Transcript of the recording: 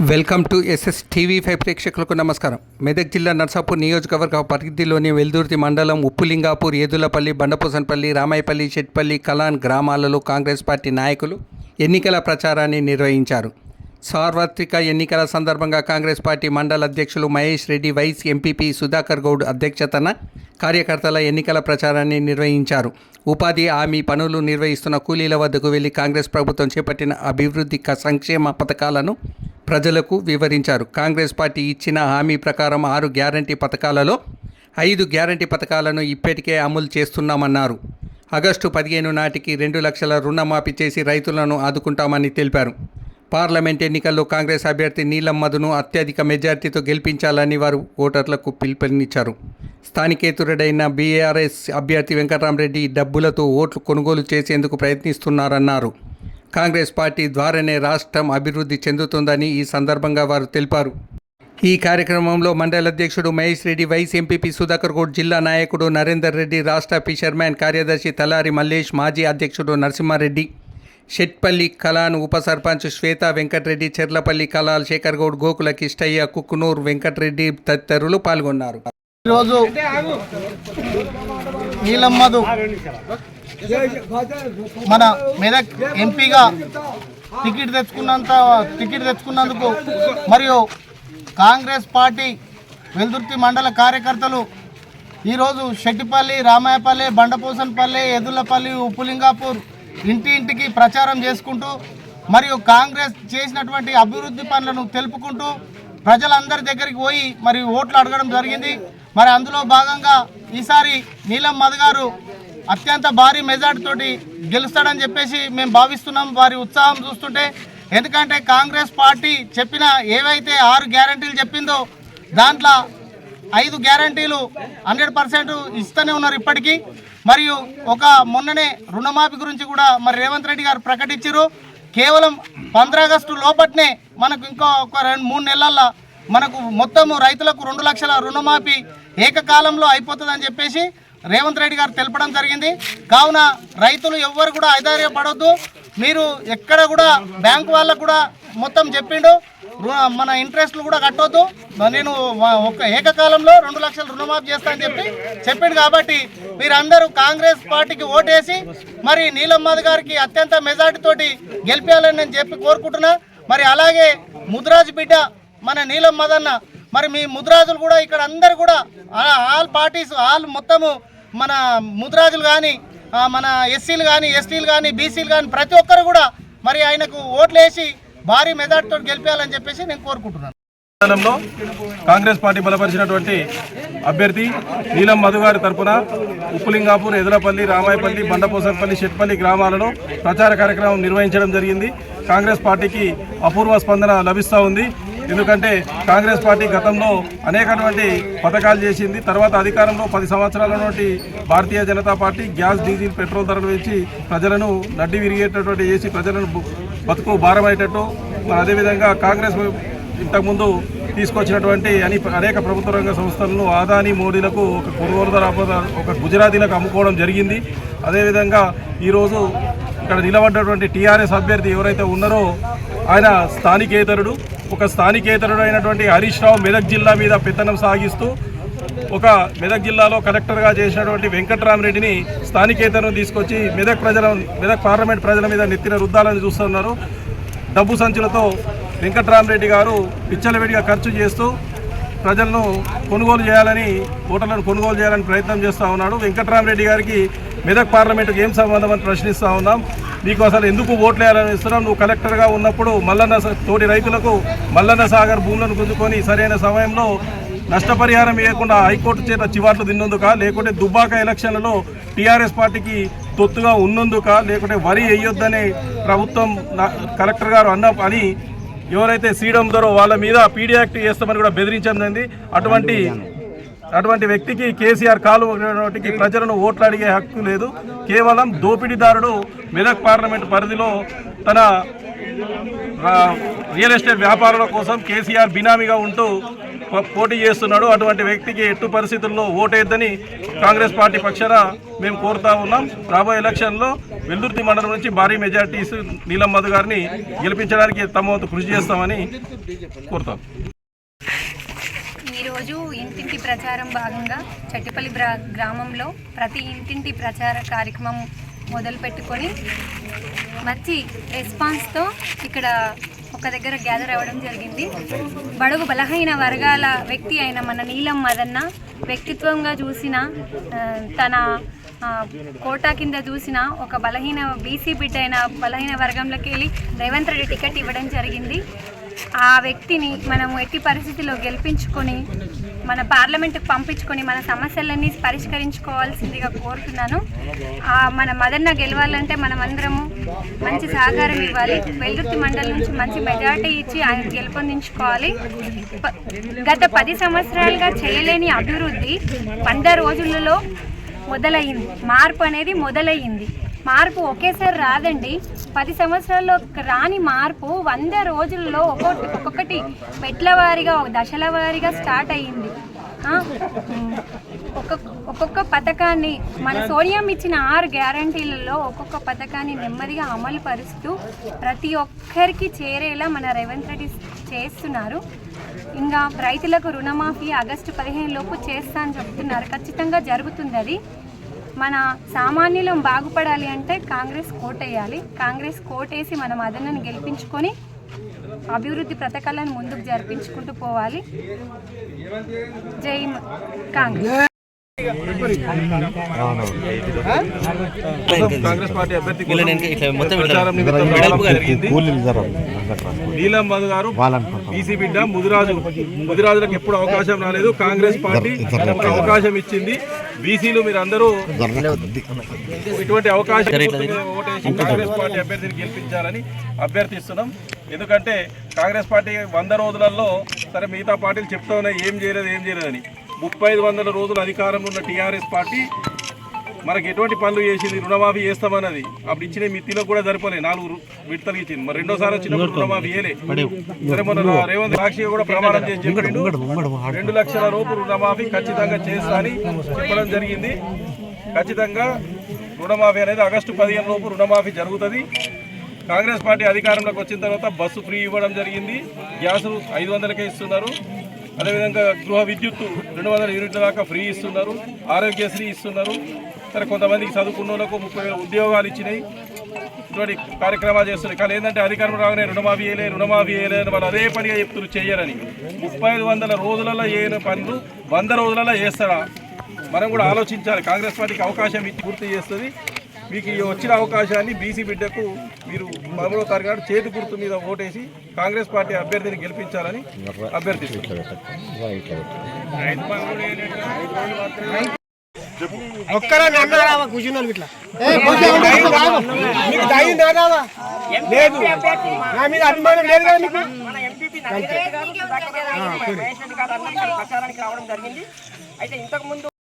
Welcome to SS TV five ప్రేక్షకులకు నమస్కారం. మెదక్ జిల్లా నర్సాపూర్ నియోజకవర్గ పరిధిలోని వెల్దుర్తి మండలం ఉప్పులింగాపూర్ ఏదులపల్లి బండపోసన్పల్లి రామాయపల్లి షెట్పల్లి కలాన్ గ్రామాలలో కాంగ్రెస్ పార్టీ నాయకులు ఎన్నికల ప్రచారాన్ని నిర్వహించారు. సార్వత్రిక ఎన్నికల సందర్భంగా కాంగ్రెస్ పార్టీ మండల అధ్యక్షులు మహేష్ రెడ్డి వైస్ ఎంపీపీ సుధాకర్ గౌడ్ అధ్యక్షతన కార్యకర్తల ఎన్నికల ప్రచారాన్ని నిర్వహించారు. ఉపాధి హామీ పనులు నిర్వహిస్తున్న కూలీల వద్దకు వెళ్ళి కాంగ్రెస్ ప్రభుత్వం చేపట్టిన అభివృద్ధి సంక్షేమ పథకాలను ప్రజలకు వివరించారు. కాంగ్రెస్ పార్టీ ఇచ్చిన హామీ ప్రకారం ఆరు గ్యారంటీ పథకాలలో ఐదు గ్యారంటీ పథకాలను ఇప్పటికే అమలు చేస్తున్నామన్నారు. ఆగస్టు పదిహేను నాటికి రెండు లక్షల రుణమాఫీ చేసి రైతులను ఆదుకుంటామని తెలిపారు. పార్లమెంట్ ఎన్నికల్లో కాంగ్రెస్ అభ్యర్థి నీలం మధును అత్యధిక మెజార్టీతో గెలిపించాలని వారు ఓటర్లకు పిలుపునిచ్చారు. స్థానికేతురుడైన బీఆర్ఎస్ అభ్యర్థి వెంకటరామరెడ్డి డబ్బులతో ఓట్లు కొనుగోలు చేసేందుకు ప్రయత్నిస్తున్నారన్నారు. కాంగ్రెస్ పార్టీ ద్వారానే రాష్ట్రం అభివృద్ధి చెందుతుందని ఈ సందర్భంగా వారు తెలిపారు. ఈ కార్యక్రమంలో మండల అధ్యక్షుడు మహేష్ రెడ్డి వైస్ ఎంపీపీ సుధాకర్ గౌడ్ జిల్లా నాయకుడు నరేందర్ రెడ్డి రాష్ట్ర ఫిషర్మ్యాన్ కార్యదర్శి తలారి మల్లేష్ మాజీ అధ్యక్షుడు నరసింహారెడ్డి షెట్పల్లి కలాన్ ఉప సర్పంచ్ శ్వేత వెంకటరెడ్డి చెర్లపల్లి కలాల్ శేఖర్ గౌడ్ గోకుల కిష్టయ్య కుక్కునూర్ వెంకటరెడ్డి తదితరులు పాల్గొన్నారు. ఈరోజు నీలమ్మదు. మన మెదక్ ఎంపీగా టికెట్ తెచ్చుకున్నంత టికెట్ తెచ్చుకున్నందుకు మరియు కాంగ్రెస్ పార్టీ వెల్దుర్తి మండల కార్యకర్తలు ఈరోజు షెట్టిపల్లి రామాయపల్లి బండపూసన్పల్లి ఎదులపల్లి ఉప్పులింగాపూర్ ఇంటి ఇంటికి ప్రచారం చేసుకుంటూ మరియు కాంగ్రెస్ చేసినటువంటి అభివృద్ధి పనులను తెలుపుకుంటూ ప్రజలందరి దగ్గరికి పోయి మరి ఓట్లు అడగడం జరిగింది. మరి అందులో భాగంగా ఈసారి నీలం మధు గారు అత్యంత భారీ మెజార్టీ తోటి గెలుస్తాడని చెప్పేసి మేము భావిస్తున్నాం. వారి ఉత్సాహం చూస్తుంటే ఎందుకంటే కాంగ్రెస్ పార్టీ చెప్పిన ఏవైతే ఆరు గ్యారంటీలు చెప్పిందో దాంట్లో ఐదు గ్యారంటీలు హండ్రెడ్ పర్సెంట్ ఇస్తూనే ఉన్నారు ఇప్పటికీ. మరియు ఒక మొన్ననే రుణమాఫీ గురించి కూడా మరి రేవంత్ రెడ్డి గారు ప్రకటించారు. కేవలం పంద్ర ఆగస్టు లోపట్నే మనకు ఇంకో ఒక రెండు మూడు నెలల్లో మనకు మొత్తము రైతులకు రెండు లక్షల రుణమాఫీ ఏకకాలంలో అయిపోతుందని చెప్పేసి రేవంత్ రెడ్డి గారు తెలపడం జరిగింది. కావున రైతులు ఎవ్వరు కూడా ఐదార్యపడొద్దు మీరు ఎక్కడ కూడా బ్యాంకు వాళ్ళకు కూడా మొత్తం చెప్పిండు. మన ఇంట్రెస్ట్లు కూడా కట్టొద్దు. నేను ఒక ఏకకాలంలో రెండు లక్షలు రుణమాఫీ చేస్తానని చెప్పి చెప్పిండు కాబట్టి మీరందరూ కాంగ్రెస్ పార్టీకి ఓటేసి మరి నీలమ్మద్ గారికి అత్యంత మెజార్టీతోటి గెలిపించాలని నేను చెప్పి కోరుకుంటున్నా. మరి అలాగే ముద్రాజ్ బిడ్డ మన నీలం మదన్న మరి మీ ముద్రాజులు కూడా ఇక్కడ అందరు కూడా ఆల్ పార్టీస్ ఆల్ మొత్తము మన ముద్రాజులు కానీ మన ఎస్సీలు కానీ ఎస్టీలు కానీ బీసీలు కానీ ప్రతి ఒక్కరు కూడా మరి ఆయనకు ఓట్లు వేసి భారీ మెజార్టీతో గెలిపించాలని చెప్పేసి నేను కోరుకుంటున్నాను. కాంగ్రెస్ పార్టీ బలపరిచినటువంటి అభ్యర్థి నీలం మధు గారి తరపున ఉప్పులింగాపూర్ ఎదులపల్లి రామాయపల్లి బండపోసర్పల్లి షెట్పల్లి గ్రామాలలో ప్రచార కార్యక్రమం నిర్వహించడం జరిగింది. కాంగ్రెస్ పార్టీకి అపూర్వ స్పందన లభిస్తూ ఉంది. ఎందుకంటే కాంగ్రెస్ పార్టీ గతంలో అనేకటువంటి పథకాలు చేసింది. తర్వాత అధికారంలో పది సంవత్సరాల నుండి Bharatiya Janata party gas diesel petrol ధరలు పెంచి ప్రజలను నడ్డి విరిగేటటువంటి చేసి ప్రజలను బతుకు భారమయ్యేటట్టు. మరి అదేవిధంగా కాంగ్రెస్ ఇంతకుముందు తీసుకొచ్చినటువంటి అని అనేక ప్రభుత్వ రంగ సంస్థలను ఆదాని మోడీలకు ఒక కొనుగోలుదారు ఒక గుజరాతీలకు అమ్ముకోవడం జరిగింది. అదేవిధంగా ఈరోజు ఇక్కడ నిలబడ్డటువంటి టీఆర్ఎస్ అభ్యర్థి ఎవరైతే ఉన్నారో ఆయన స్థానికేతరుడు. ఒక స్థానికేతరుడైనటువంటి హరీష్ రావు మెదక్ జిల్లా మీద పెత్తనం సాగిస్తూ ఒక మెదక్ జిల్లాలో కలెక్టర్గా చేసినటువంటి వెంకట్రామరెడ్డిని స్థానికేతరం తీసుకొచ్చి మెదక్ ప్రజల మెదక్ పార్లమెంట్ ప్రజల మీద నెత్తిన రుద్దాలని చూస్తున్నారు. డబ్బు సంచులతో వెంకట్రామరెడ్డి గారు పిచ్చలవిడిగా ఖర్చు చేస్తూ ప్రజలను కొనుగోలు చేయాలని ఓటర్లను కొనుగోలు చేయాలని ప్రయత్నం చేస్తూ ఉన్నాడు. వెంకట్రామరెడ్డి గారికి మెదక్ పార్లమెంటుకు ఏం సంబంధం అని ప్రశ్నిస్తూ ఉన్నాం. నీకు అసలు ఎందుకు ఓట్లు వేయాలని ఇస్తున్నావు? నువ్వు కలెక్టర్గా ఉన్నప్పుడు మల్లన్న తోటి రైతులకు మల్లన్న సాగర్ భూములను గుంజుకొని సరైన సమయంలో నష్టపరిహారం ఇవ్వకుండా హైకోర్టు చేత చివాట్లు తిన్నందుక? లేకుంటే దుబ్బాక ఎలక్షన్లలో టీఆర్ఎస్ పార్టీకి తొత్తుగా ఉన్నందుక? లేకుంటే వరి వేయొద్దని ప్రభుత్వం నా- కలెక్టర్ గారు అన్న అని ఎవరైతే సీడం దొరో వాళ్ళ మీద పీడీ యాక్ట్ చేస్తామని కూడా బెదిరించడం జరిగింది. అటువంటి అటువంటి వ్యక్తికి కేసీఆర్ కాలు ప్రజలను ఓట్లు అడిగే హక్కు లేదు. కేవలం దోపిడీదారుడు మెదక్ పార్లమెంట్ పరిధిలో తన రియల్ ఎస్టేట్ వ్యాపారాల కోసం కేసీఆర్ బినామీగా ఉంటూ పోటీ చేస్తున్నాడు. అటువంటి వ్యక్తికి ఎట్టు పరిస్థితుల్లో ఓటేద్దని కాంగ్రెస్ పార్టీ పక్షాన మేము కోరుతా ఉన్నాం. రాబోయే ఎలక్షన్లో వెల్దుర్తి మండలం నుంచి భారీ మెజార్టీస్ నీలం మధు గారిని గెలిపించడానికి తమ వంతు కృషి చేస్తామని కోరుతాం. ఈరోజు ఇంటింటి ప్రచారం భాగంగా చట్టిపల్లి గ్రామంలో ప్రతి ఇంటింటి ప్రచార కార్యక్రమం మొదలు పెట్టుకొని మంచి రెస్పాన్స్తో ఇక్కడ ఒక దగ్గర గ్యాదర్ అవ్వడం జరిగింది. బడుగు బలహీన వర్గాల వ్యక్తి అయిన మన నీలం మదన్న వ్యక్తిత్వంగా చూసిన తన కోటా కింద చూసిన ఒక బలహీన బీసీ బిడ్డ అయిన బలహీన వర్గంలోకి వెళ్ళి రేవంత్ రెడ్డి టికెట్ ఇవ్వడం జరిగింది. ఆ వ్యక్తిని మనం ఎట్టి పరిస్థితిలో గెలిపించుకొని మన పార్లమెంటుకు పంపించుకొని మన సమస్యలన్నీ పరిష్కరించుకోవాల్సిందిగా కోరుతున్నాను. మన మదన్న గెలవాలంటే మనం అందరము మంచి సహకారం ఇవ్వాలి. వెల్లుర్తి మండలం నుంచి మంచి మెజార్టీ ఇచ్చి ఆయన గెలుపొందించుకోవాలి. ప- గత పది సంవత్సరాలుగా చేయలేని అభివృద్ధి వంద రోజులలో మొదలయ్యింది మార్పు అనేది మొదలయ్యింది మార్పు ఒకేసారి రాదండి. పది సంవత్సరాల్లో రాని మార్పు వంద రోజుల్లో ఒక్కొక్కటి ఒక్కొక్కటి మెట్ల వారీగా ఒక దశల వారీగా స్టార్ట్ అయ్యింది. ఒక్కొక్క ఒక్కొక్క పథకాన్ని మన సోనియం ఇచ్చిన ఆరు గ్యారంటీలలో ఒక్కొక్క పథకాన్ని నెమ్మదిగా అమలు పరుస్తూ ప్రతి ఒక్కరికి చేరేలా మన రేవంత్ రెడ్డి చేస్తున్నారు. ఇంకా రైతులకు రుణమాఫీ ఆగస్టు పదిహేను లోపు చేస్తా అని చెప్తున్నారు. ఖచ్చితంగా జరుగుతుంది అది. మన సామాన్యులం బాగుపడాలి అంటే కాంగ్రెస్ కోటేయాలి. కాంగ్రెస్ కోటేసి మనం అదనని గెలిపించుకొని అభివృద్ధి పథకాలను ముందుకు జరిపించుకుంటూ పోవాలి. జై కాంగ్రెస్. కాంగ్రెస్ పార్టీ అభ్యర్థి నీలం మధు గారు బీసీ బిడ్డ ముదిరాజు ముదిరాజులకు ఎప్పుడు అవకాశం రాలేదు కాంగ్రెస్ పార్టీ అవకాశం ఇచ్చింది బీసీలు మీరు అందరూ ఇటువంటి అవకాశం కాంగ్రెస్ పార్టీ అభ్యర్థిని గెలిపించాలని అభ్యర్థిస్తున్నాం. ఎందుకంటే కాంగ్రెస్ పార్టీ వంద రోజులలో సరే మిగతా పార్టీలు చెప్తా ఉన్నాయి ఏం చేయలేదు ఏం చేయలేదని. ముప్పై ఐదు వందల రోజులు అధికారంలో ఉన్న టీఆర్ఎస్ పార్టీ మనకి ఎటువంటి పనులు చేసింది? రుణమాఫీ చేస్తామన్నది. అప్పుడు ఇచ్చిన మిత్తిలో కూడా సరిపోలే. నాలుగు విడతలు ఇచ్చింది. మరి రెండోసారి వచ్చినప్పుడు రుణమాఫీ చేయలే. సరే మొన్న రేవంత్ సాక్షి కూడా ప్రమాణం చేసి చెప్పిండు. రెండు లక్షల రూపు రుణమాఫీ ఖచ్చితంగా చేస్తా అని చెప్పడం జరిగింది. ఖచ్చితంగా రుణమాఫీ అనేది ఆగస్టు పదిహేను లోపు రుణమాఫీ జరుగుతుంది. కాంగ్రెస్ పార్టీ అధికారంలోకి వచ్చిన తర్వాత బస్సు ఫ్రీ ఇవ్వడం జరిగింది. గ్యాస్ ఐదు వందలకే ఇస్తున్నారు. అదేవిధంగా గృహ విద్యుత్తు రెండు వందల యూనిట్ల దాకా ఫ్రీ ఇస్తున్నారు ఆరోగ్యశ్రీ ఇస్తున్నారు. సరే కొంతమందికి చదువుకున్న వాళ్ళకు ముప్పై వేల ఉద్యోగాలు ఇచ్చినాయి. ఇటువంటి కార్యక్రమాలు చేస్తున్నాయి కానీ ఏంటంటే అధికారం రాగానే రుణమాఫీ వేయలే రుణమాఫీ వేయలే అని వాళ్ళు అదే పనిగా చెప్తున్నారు చెయ్యరని ముప్పై ఐదు వందల రోజులలో చేయని పనులు వంద రోజులలో చేస్తారా? మనం కూడా ఆలోచించాలి. కాంగ్రెస్ పార్టీకి అవకాశం ఇచ్చి పూర్తి చేస్తుంది. మీకు ఈ వచ్చిన అవకాశాన్ని బీసీ బిడ్డకు మీరు పదమూడవ తారీఖు చేతి గుర్తు మీద ఓటేసి కాంగ్రెస్ పార్టీ అభ్యర్థిని గెలిపించాలని అభ్యర్థిస్తున్నారు. ఒక్కరా అన్నారావా కూర్చున్నాను ఇట్లా మీకు ధైర్యం రాదావా లేదు నా మీద అభిమానం లేదు కదా మీకు అయితే ఇంతకు ముందు